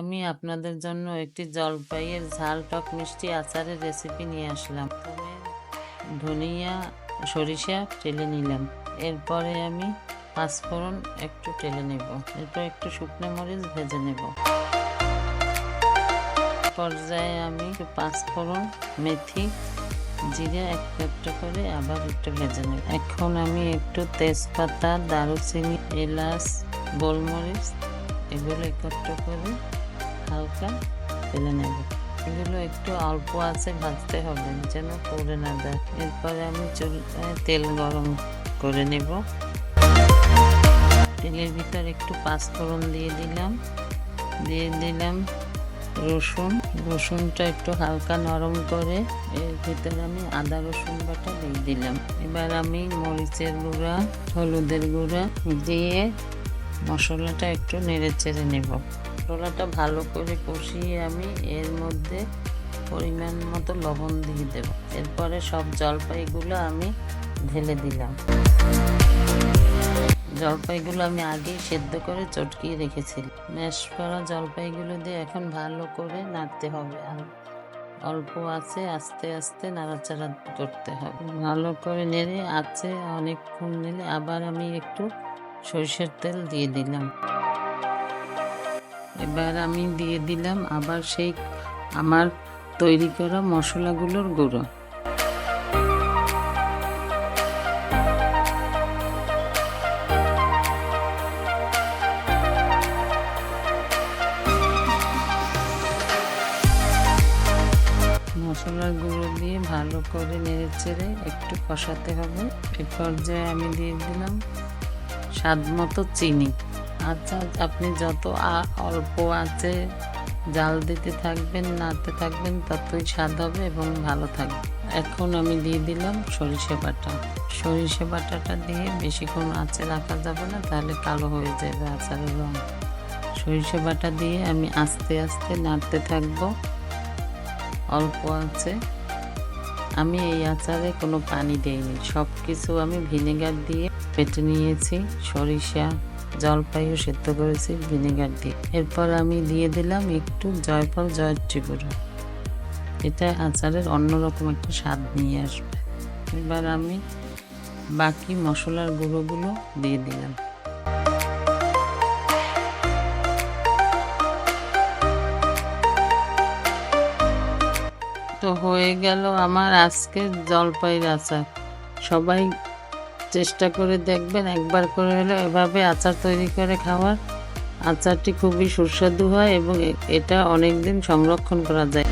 আমি আপনাদের জন্য একটি জলপাইয়ের ঝাল টক মিষ্টি আচারের রেসিপি নিয়ে আসলাম। প্রথমে ধনিয়া, সরিষা টেলে নিলাম। এরপরে আমি পাঁচফোড়ন একটু টেলে নেব। এরপর একটু শুকনো মরিচ ভেজে নেব। পর্যায়ে আমি পাঁচফোড়ন মেথি, জিরে একটা একটা করে আবার একটু ভেজে নেব। এখন আমি একটু তেজপাতা, দারুচিনি, এলাচ, গোলমরিচ এগুলো একত্র করে হালকা তেলে নেব। এগুলো একটু অল্প আছে, ভাজতে হবে, যেন পড়ে না দেয় এরপরে আমি চুল তেল গরম করে নেব। তেলের ভিতর একটু পাঁচফোড়ন দিয়ে দিলাম। দিয়ে দিলাম রসুন। রসুনটা একটু হালকা নরম করে, এর ভিতরে আমি আদা রসুন বাটা দিয়ে দিলাম। এবার আমি মরিচের গুঁড়া, হলুদের গুঁড়া দিয়ে মশলাটা একটু নেড়ে চেড়ে নেব। মশলাটা ভালো করে কষিয়ে আমি এর মধ্যে পরিমাণ মতো লবণ দিয়ে দেব। এরপরে সব জলপাইগুলো আমি ঢেলে দিলাম। জলপাইগুলো আমি আগেই সেদ্ধ করে চটকিয়ে রেখেছিলাম। ম্যাশ করা জলপাইগুলো দিয়ে এখন ভালো করে নাড়তে হবে। আর অল্প আছে, আস্তে আস্তে নাড়াচাড়া করতে হবে। ভালো করে নেড়ে আছে অনেকক্ষণ নেড়ে আবার আমি একটু সরষের তেল দিয়ে দিলাম। এবার আমি দিয়ে দিলাম আবার সেই আমার তৈরি করা মশলাগুলোর গুঁড়ো। মশলার গুঁড়ো দিয়ে ভালো করে নেড়ে চেড়ে একটু কষাতে হবে। এ পর্যায়ে আমি দিয়ে দিলাম স্বাদ মতো চিনি। আচ্ছা আপনি যত অল্প আছে, জাল দিতে থাকবেন, নাড়তে থাকবেন, ততই স্বাদ হবে এবং ভালো থাকবে। এখন আমি দিয়ে দিলাম সরিষা বাটা। সরিষা বাটাটা দিয়ে বেশিক্ষণ আঁচে রাখা যাবে না, তাহলে কালো হয়ে যাবে আচারের রং। সরিষা বাটা দিয়ে আমি আস্তে আস্তে নাড়তে থাকব। অল্প আছে। আমি এই আচারে কোনো পানি দেইনি। সব কিছু আমি ভিনেগার দিয়ে পেটে নিয়েছি, সরিষা। জলপাইও সেদ্ধ করেছি, ভিনেগার দিয়ে। এরপর আমি দিয়ে দিলাম একটু জয়ফল জয়ত্রী গুঁড়ো এটা আচারের অন্যরকম একটা স্বাদ নিয়ে আসবে। এবার আমি বাকি মশলার গুঁড়োগুলো দিয়ে দিলাম। তো হয়ে গেল আমার আজকের জলপাইয়ের আচার। সবাই চেষ্টা করে দেখবেন, একবার করে হলে এভাবে আচার তৈরি করে খাওয়ার আচারটি খুবই সুস্বাদু হয় এবং এটা অনেক দিন সংরক্ষণ করা যায়।